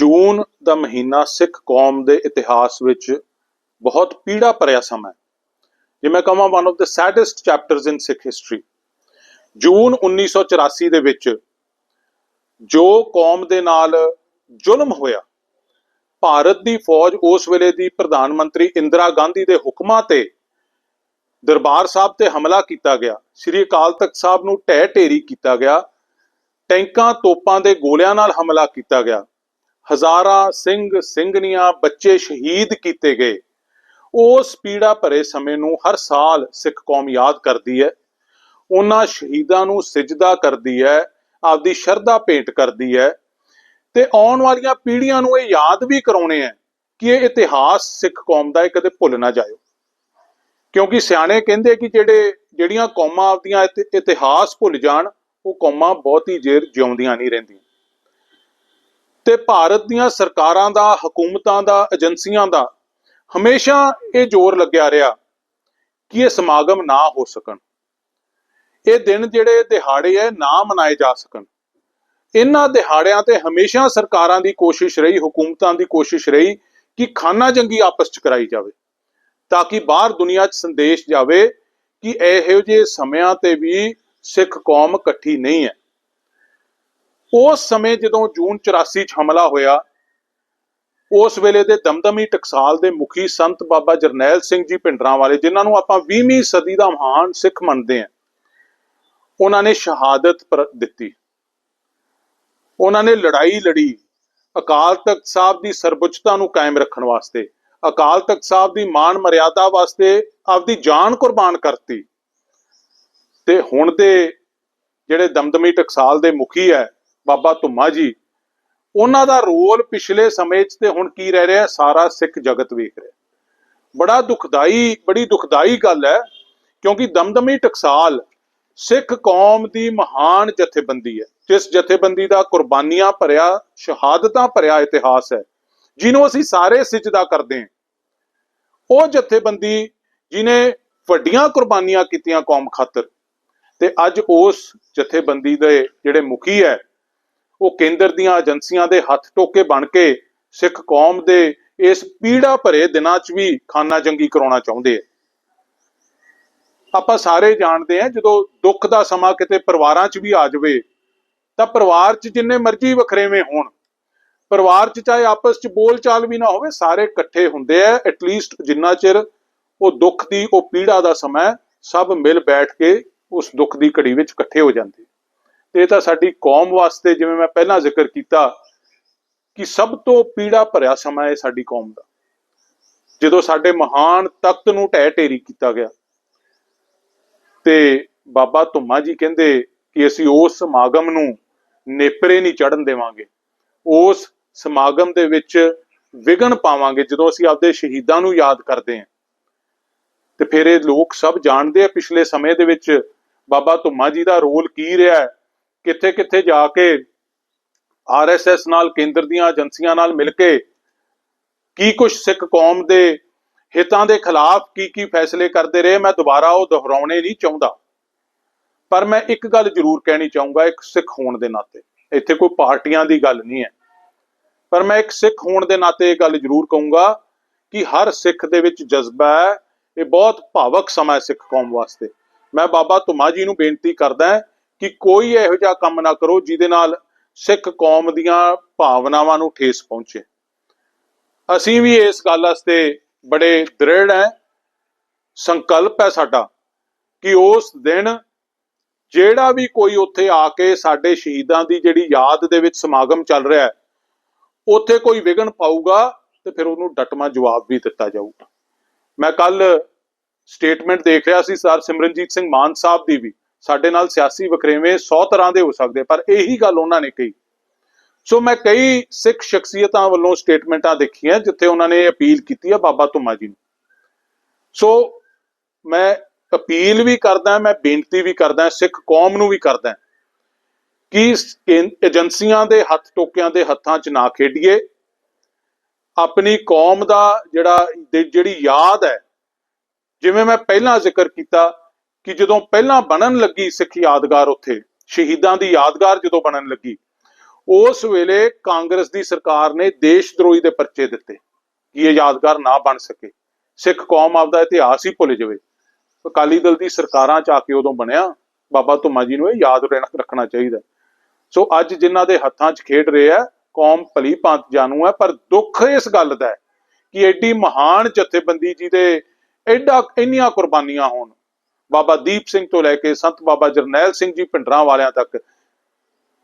ਜੂਨ ਦਾ ਮਹੀਨਾ ਸਿੱਖ ਕੌਮ ਦੇ ਇਤਿਹਾਸ ਵਿੱਚ ਬਹੁਤ ਪੀੜਾ ਭਰਿਆ ਸਮਾਂ ਹੈ। ਜੇ ਮੈਂ ਕਹਾਂ one of the saddest chapters in Sikh history June 1984 ਦੇ ਵਿੱਚ ਜੋ ਕੌਮ ਦੇ ਨਾਲ ਜ਼ੁਲਮ ਹੋਇਆ, ਭਾਰਤ ਦੀ ਫੌਜ ਉਸ ਵੇਲੇ ਦੀ ਪ੍ਰਧਾਨ ਮੰਤਰੀ ਇੰਦਰਾ ਗਾਂਧੀ ਦੇ ਹੁਕਮਾਂ ਤੇ ਦਰਬਾਰ ਸਾਹਿਬ ਤੇ ਹਮਲਾ ਕੀਤਾ ਗਿਆ। ਸ੍ਰੀ ਅਕਾਲ ਤਖਤ ਸਾਹਿਬ ਨੂੰ ਢਹਿ ਢੇਰੀ ਕੀਤਾ ਗਿਆ। ਟੈਂਕਾਂ, ਤੋਪਾਂ ਦੇ ਗੋਲਿਆਂ ਨਾਲ ਹਮਲਾ ਕੀਤਾ ਗਿਆ। ਹਜ਼ਾਰਾਂ ਸਿੰਘ ਸਿੰਘਣੀਆਂ ਬੱਚੇ ਸ਼ਹੀਦ ਕੀਤੇ ਗਏ। ਉਸ ਪੀੜਾ ਭਰੇ ਸਮੇਂ ਨੂੰ ਹਰ ਸਾਲ ਸਿੱਖ ਕੌਮ ਯਾਦ ਕਰਦੀ ਹੈ। ਉਹਨਾਂ ਸ਼ਹੀਦਾਂ ਨੂੰ ਸਿਜਦਾ ਕਰਦੀ ਹੈ, ਆਪਦੀ ਸ਼ਰਧਾ ਭੇਂਟ ਕਰਦੀ ਹੈ ਤੇ ਆਉਣ ਵਾਲੀਆਂ ਪੀੜ੍ਹੀਆਂ ਨੂੰ ਇਹ ਯਾਦ ਵੀ ਕਰਾਉਣੇ ਹੈ ਕਿ ਇਹ ਇਤਿਹਾਸ ਸਿੱਖ ਕੌਮ ਦਾ ਇਹ ਕਦੇ ਭੁੱਲ ਨਾ ਜਾਇਓ। ਕਿਉਂਕਿ ਸਿਆਣੇ ਕਹਿੰਦੇ ਕਿ ਜਿਹੜੇ, ਜਿਹੜੀਆਂ ਕੌਮਾਂ ਆਪਦੀਆਂ ਇਤਿ- ਇਤਿਹਾਸ ਭੁੱਲ ਜਾਣ, ਉਹ ਕੌਮਾਂ ਬਹੁਤੀ ਜੇਰ ਜਿਉਂਦੀਆਂ ਨਹੀਂ ਰਹਿੰਦੀਆਂ। ਤੇ ਭਾਰਤ ਦੀਆਂ ਸਰਕਾਰਾਂ ਦਾ, ਹਕੂਮਤਾਂ ਦਾ, ਏਜੰਸੀਆਂ ਦਾ ਹਮੇਸ਼ਾ ਇਹ ਜ਼ੋਰ ਲੱਗਿਆ ਰਿਹਾ ਕਿ ਇਹ ਸਮਾਗਮ ਨਾ ਹੋ ਸਕਣ। ਇਹ ਦਿਨ ਜਿਹੜੇ ਦਿਹਾੜੇ ਐ ਨਾ ਮਨਾਏ ਜਾ ਸਕਣ। ਇਹਨਾਂ ਦਿਹਾੜਿਆਂ ਤੇ ਹਮੇਸ਼ਾ ਸਰਕਾਰਾਂ ਦੀ ਕੋਸ਼ਿਸ਼ ਰਹੀ, ਹਕੂਮਤਾਂ ਦੀ ਕੋਸ਼ਿਸ਼ ਰਹੀ ਕਿ ਖਾਨਾ ਜੰਗੀ ਆਪਸ ਚ ਕਰਾਈ ਜਾਵੇ ਤਾਂ ਕਿ ਬਾਹਰ ਦੁਨੀਆ 'ਚ ਸੰਦੇਸ਼ ਜਾਵੇ ਕਿ ਇਹੋ ਜਿਹੇ ਸਮਿਆਂ ਤੇ ਵੀ ਸਿੱਖ ਕੌਮ ਇਕੱਠੀ ਨਹੀਂ ਹੈ ਉਸ ਸਮੇਂ ਜਦੋਂ ਜੂਨ 84 ਚ ਹਮਲਾ ਹੋਇਆ, ਉਸ ਵੇਲੇ ਦੇ ਦਮਦਮੀ ਟਕਸਾਲ ਦੇ ਮੁਖੀ ਸੰਤ ਬਾਬਾ ਜਰਨੈਲ ਸਿੰਘ ਜੀ ਭਿੰਡਰਾਂ ਵਾਲੇ, ਜਿਨ੍ਹਾਂ ਨੂੰ ਆਪਾਂ 20ਵੀਂ ਸਦੀ ਦਾ ਮਹਾਨ ਸਿੱਖ ਮੰਨਦੇ ਹਾਂ, ਉਹਨਾਂ ਨੇ ਸ਼ਹਾਦਤ ਦਿੱਤੀ। ਉਹਨਾਂ ਨੇ ਲੜਾਈ ਲੜੀ। ਅਕਾਲ ਤਖਤ ਸਾਹਿਬ ਦੀ ਸਰਬਉੱਚਤਾ ਨੂੰ ਕਾਇਮ ਰੱਖਣ ਵਾਸਤੇ, ਅਕਾਲ ਤਖਤ ਸਾਹਿਬ ਦੀ ਮਾਣ ਮਰਿਆਦਾ ਵਾਸਤੇ ਆਪਦੀ ਜਾਨ ਕੁਰਬਾਨ ਕਰਤੀ। ਤੇ ਹੁਣ ਦੇ ਜਿਹੜੇ ਦਮਦਮੀ ਟਕਸਾਲ ਦੇ ਮੁਖੀ ਹੈ ਬਾਬਾ ਧੁੰਮਾ ਜੀ, ਉਹਨਾਂ ਦਾ ਰੋਲ ਪਿਛਲੇ ਸਮੇਂ 'ਚ ਤੇ ਹੁਣ ਕੀ ਰਹਿ ਰਿਹਾ, ਸਾਰਾ ਸਿੱਖ ਜਗਤ ਵੇਖ ਰਿਹਾ। ਬੜਾ ਦੁਖਦਾਈ, ਬੜੀ ਦੁਖਦਾਈ ਗੱਲ ਹੈ, ਕਿਉਂਕਿ ਦਮਦਮੀ ਟਕਸਾਲ ਸਿੱਖ ਕੌਮ ਦੀ ਮਹਾਨ ਜਥੇਬੰਦੀ ਹੈ, ਜਿਸ ਜਥੇਬੰਦੀ ਦਾ ਕੁਰਬਾਨੀਆਂ ਭਰਿਆ, ਸ਼ਹਾਦਤਾਂ ਭਰਿਆ ਇਤਿਹਾਸ ਹੈ, ਜਿਹਨੂੰ ਅਸੀਂ ਸਾਰੇ ਸਿਜਦਾ ਕਰਦੇ ਹਾਂ। ਉਹ ਜਥੇਬੰਦੀ ਜਿਨੇ ਵੱਡੀਆਂ ਕੁਰਬਾਨੀਆਂ ਕੀਤੀਆਂ ਕੌਮ ਖਾਤਰ, ਤੇ ਅੱਜ ਉਸ ਜਥੇਬੰਦੀ ਦੇ ਜਿਹੜੇ ਮੁਖੀ ਹੈ ਉਹ ਕੇਂਦਰ ਦੀਆਂ ਏਜੰਸੀਆਂ ਦੇ ਹੱਥ ਟੋਕੇ ਬਣ ਕੇ ਸਿੱਖ ਕੌਮ ਦੇ ਇਸ ਪੀੜਾ ਭਰੇ ਦਿਨਾਂ 'ਚ ਵੀ ਖਾਨਾ ਜੰਗੀ ਕਰਾਉਣਾ ਚਾਹੁੰਦੇ ਆ। ਆਪਾਂ ਸਾਰੇ ਜਾਣਦੇ ਆ, ਜਦੋਂ ਦੁੱਖ ਦਾ ਸਮਾਂ ਕਿਤੇ ਪਰਿਵਾਰਾਂ 'ਚ ਵੀ ਆ ਜਾਵੇ, ਤਾਂ ਪਰਿਵਾਰ 'ਚ ਜਿੰਨੇ ਮਰਜ਼ੀ ਵਖਰੇਵੇਂ ਹੋਣ, ਪਰਿਵਾਰ 'ਚ ਚਾਹੇ ਆਪਸ 'ਚ ਬੋਲਚਾਲ ਵੀ ਨਾ ਹੋਵੇ, ਸਾਰੇ ਇਕੱਠੇ ਹੁੰਦੇ ਆ ਐਟਲੀਸਟ ਜਿੰਨਾ ਚਿਰ ਉਹ ਦੁੱਖ ਦੀ, ਉਹ ਪੀੜਾ ਦਾ ਸਮਾਂ ਸਭ ਮਿਲ ਬੈਠ ਕੇ ਉਸ ਦੁੱਖ ਦੀ ਘੜੀ ਵਿੱਚ ਇਕੱਠੇ ਹੋ ਜਾਂਦੇ ਤੇ ਇਹ ਤਾਂ ਸਾਡੀ ਕੌਮ ਵਾਸਤੇ ਜਿਵੇਂ ਮੈਂ ਪਹਿਲਾਂ ਜ਼ਿਕਰ ਕੀਤਾ ਕਿ ਸਭ ਤੋਂ ਪੀੜਾ ਭਰਿਆ ਸਮਾਂ ਹੈ ਸਾਡੀ ਕੌਮ ਦਾ। ਜਦੋਂ ਸਾਡੇ ਮਹਾਨ ਤਖਤ ਨੂੰ ਢਹਿ ਢੇਰੀ ਕੀਤਾ ਗਿਆ ਤੇ ਬਾਬਾ ਧੁੰਮਾ ਜੀ ਕਹਿੰਦੇ ਕਿ ਅਸੀਂ ਉਸ ਸਮਾਗਮ ਨੂੰ ਨੇਪਰੇ ਨਹੀਂ ਚੜਨ ਦੇਵਾਂਗੇ, ਉਸ ਸਮਾਗਮ ਦੇ ਵਿੱਚ ਵਿਗਨ ਪਾਵਾਂਗੇ ਜਦੋਂ ਅਸੀਂ ਆਪਦੇ ਸ਼ਹੀਦਾਂ ਨੂੰ ਯਾਦ ਕਰਦੇ ਹਾਂ। ਤੇ ਫਿਰ ਇਹ ਲੋਕ ਸਭ ਜਾਣਦੇ ਆ ਪਿਛਲੇ ਸਮੇਂ ਦੇ ਵਿੱਚ ਬਾਬਾ ਧੁੰਮਾ ਜੀ ਦਾ ਰੋਲ ਕੀ ਰਿਹਾ ਹੈ ਕਿੱਥੇ ਕਿੱਥੇ ਜਾ ਕੇ ਆਰਐਸਐਸ ਨਾਲ, ਕੇਂਦਰ ਦੀਆਂ ਏਜੰਸੀਆਂ ਨਾਲ ਮਿਲ ਕੇ ਕੀ ਕੁਝ ਸਿੱਖ ਕੌਮ ਦੇ ਹਿੱਤਾਂ ਦੇ ਖਿਲਾਫ ਕੀ ਕੀ ਫੈਸਲੇ ਕਰਦੇ ਰਹੇ, ਮੈਂ ਦੁਬਾਰਾ ਉਹ ਦੁਹਰਾਉਣੇ ਨਹੀਂ ਚਾਹੁੰਦਾ। ਪਰ ਮੈਂ ਇੱਕ ਗੱਲ ਜ਼ਰੂਰ ਕਹਿਣੀ ਚਾਹੂੰਗਾ, ਇੱਕ ਸਿੱਖ ਹੋਣ ਦੇ ਨਾਤੇ। ਇੱਥੇ ਕੋਈ ਪਾਰਟੀਆਂ ਦੀ ਗੱਲ ਨਹੀਂ ਹੈ। ਪਰ ਮੈਂ ਇੱਕ ਸਿੱਖ ਹੋਣ ਦੇ ਨਾਤੇ ਇਹ ਗੱਲ ਜ਼ਰੂਰ ਕਹੂੰਗਾ ਕਿ ਹਰ ਸਿੱਖ ਦੇ ਵਿੱਚ ਜਜ਼ਬਾ ਹੈ, ਇਹ ਬਹੁਤ ਭਾਵਕ ਸਮਾਂ ਹੈ ਸਿੱਖ ਕੌਮ ਵਾਸਤੇ। ਮੈਂ ਬਾਬਾ ਧੁਮਾ ਜੀ ਨੂੰ ਬੇਨਤੀ ਕਰਦਾ ਕਿ ਕੋਈ ਇਹੋ ਜਿਹਾ ਕੰਮ ਨਾ ਕਰੋ ਜਿਹਦੇ ਨਾਲ ਸਿੱਖ ਕੌਮ ਦੀਆਂ ਭਾਵਨਾਵਾਂ ਨੂੰ ਠੇਸ ਪਹੁੰਚੇ। ਅਸੀਂ ਵੀ ਇਸ ਗੱਲ ਵਾਸਤੇ ਬੜੇ ਦ੍ਰਿੜ ਹੈ। ਸੰਕਲਪ ਹੈ ਸਾਡਾ ਕਿ ਉਸ ਦਿਨ ਜਿਹੜਾ ਵੀ ਕੋਈ ਉੱਥੇ ਆ ਕੇ ਸਾਡੇ ਸ਼ਹੀਦਾਂ ਦੀ ਜਿਹੜੀ ਯਾਦ ਦੇ ਵਿੱਚ ਸਮਾਗਮ ਚੱਲ ਰਿਹਾ ਹੈ, ਉੱਥੇ ਕੋਈ ਵਿਗਨ ਪਾਊਗਾ ਤੇ ਫਿਰ ਉਹਨੂੰ ਡਟਮਾ ਜਵਾਬ ਵੀ ਦਿੱਤਾ ਜਾਊਗਾ। ਮੈਂ ਕੱਲ ਸਟੇਟਮੈਂਟ ਦੇਖ ਰਿਹਾ ਸੀ ਸਰ ਸਿਮਰਨਜੀਤ ਸਿੰਘ ਮਾਨ ਸਾਹਿਬ ਦੀ ਵੀ। ਸਾਡੇ ਨਾਲ ਸਿਆਸੀ ਵਖਰੇਵੇਂ 100 ਤਰ੍ਹਾਂ ਦੇ ਹੋ ਸਕਦੇ, ਪਰ ਇਹੀ ਗੱਲ ਉਹਨਾਂ ਨੇ ਕਹੀ। ਸੋ ਮੈਂ ਕਈ ਸਿੱਖ ਸ਼ਖਸੀਅਤਾਂ ਵੱਲੋਂ ਸਟੇਟਮੈਂਟਾਂ ਦੇਖੀਆਂ, ਜਿੱਥੇ ਉਹਨਾਂ ਨੇ ਅਪੀਲ ਕੀਤੀ ਹੈ ਬਾਬਾ ਧੁੰਮਾ ਜੀ ਨੂੰ। ਸੋ ਮੈਂ ਅਪੀਲ ਵੀ ਕਰਦਾ, ਮੈਂ ਬੇਨਤੀ ਵੀ ਕਰਦਾ, ਸਿੱਖ ਕੌਮ ਨੂੰ ਵੀ ਕਰਦਾ ਕਿ ਏਜੰਸੀਆਂ ਦੇ ਹੱਥ ਟੋਕਿਆਂ ਦੇ ਹੱਥਾਂ 'ਚ ਨਾ ਖੇਡੀਏ। ਆਪਣੀ ਕੌਮ ਦਾ ਜਿਹੜਾ ਜਿਹੜੀ ਯਾਦ ਹੈ, ਜਿਵੇਂ ਮੈਂ ਪਹਿਲਾਂ ਜ਼ਿਕਰ ਕੀਤਾ ਕਿ ਜਦੋਂ ਪਹਿਲਾਂ ਬਣਨ ਲੱਗੀ ਸਿੱਖ ਯਾਦਗਾਰ ਉੱਥੇ, ਸ਼ਹੀਦਾਂ ਦੀ ਯਾਦਗਾਰ ਜਦੋਂ ਬਣਨ ਲੱਗੀ, ਉਸ ਵੇਲੇ ਕਾਂਗਰਸ ਦੀ ਸਰਕਾਰ ਨੇ ਦੇਸ਼ ਦਰੋਹੀ ਦੇ ਪਰਚੇ ਦਿੱਤੇ ਕਿ ਇਹ ਯਾਦਗਾਰ ਨਾ ਬਣ ਸਕੇ। ਸਿੱਖ ਕੌਮ ਆਪਦਾ ਇਤਿਹਾਸ ਹੀ ਭੁੱਲ ਜਾਵੇ। ਅਕਾਲੀ ਦਲ ਦੀ ਸਰਕਾਰਾਂ ਚ ਆ ਕੇ ਉਦੋਂ ਬਣਿਆ, ਬਾਬਾ ਧੁੰਮਾ ਜੀ ਨੂੰ ਇਹ ਯਾਦ ਰਹਿਣਾ- ਰੱਖਣਾ ਚਾਹੀਦਾ ਸੋ ਅੱਜ ਜਿਨ੍ਹਾਂ ਦੇ ਹੱਥਾਂ 'ਚ ਖੇਡ ਰਹੇ ਆ ਕੌਮ ਭਲੀ ਭਾਂਤ ਜਾਣੂ ਹੈ, ਪਰ ਦੁੱਖ ਇਸ ਗੱਲ ਦਾ ਹੈ ਕਿ ਐਡੀ ਮਹਾਨ ਜਥੇਬੰਦੀ ਜੀ ਦੇ ਐਡਾ, ਇੰਨੀਆਂ ਕੁਰਬਾਨੀਆਂ ਹੋਣ ਬਾਬਾ ਦੀਪ ਸਿੰਘ ਤੋਂ ਲੈ ਕੇ ਸੰਤ ਬਾਬਾ ਜਰਨੈਲ ਸਿੰਘ ਜੀ ਭਿੰਡਰਾਂ ਵਾਲਿਆਂ ਤੱਕ।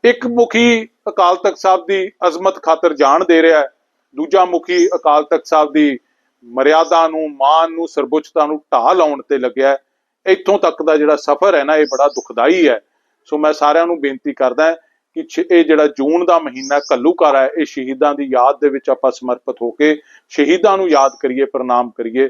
ਇੱਕ ਮੁਖੀ ਅਕਾਲ ਤਖਤ ਸਾਹਿਬ ਦੀ ਅਜ਼ਮਤ ਖਾਤਰ ਜਾਨ ਦੇ ਰਿਹਾ ਹੈ। ਦੂਜਾ ਮੁਖੀ ਅਕਾਲ ਤਖਤ ਸਾਹਿਬ ਦੀ ਮਰਿਆਦਾ ਨੂੰ ਮਾਨ ਨੂੰ ਸਰਬੁੱਚਤਾ ਨੂੰ ਢਾਹ ਲਾਉਣ ਤੇ ਲੱਗਿਆ ਹੈ। ਇੱਥੋਂ ਤੱਕ ਦਾ ਜਿਹੜਾ ਸਫ਼ਰ ਹੈ ਨਾ, ਇਹ ਬੜਾ ਦੁਖਦਾਈ ਹੈ। ਸੋ ਮੈਂ ਸਾਰਿਆਂ ਨੂੰ ਬੇਨਤੀ ਕਰਦਾ ਕਿ ਇਹ ਜਿਹੜਾ ਜੂਨ ਦਾ ਮਹੀਨਾ ਘੱਲੂਘਾਰ ਹੈ, ਇਹ ਸ਼ਹੀਦਾਂ ਦੀ ਯਾਦ ਦੇ ਵਿੱਚ ਆਪਾਂ ਸਮਰਪਿਤ ਹੋ ਕੇ ਸ਼ਹੀਦਾਂ ਨੂੰ ਯਾਦ ਕਰੀਏ, ਪ੍ਰਣਾਮ ਕਰੀਏ।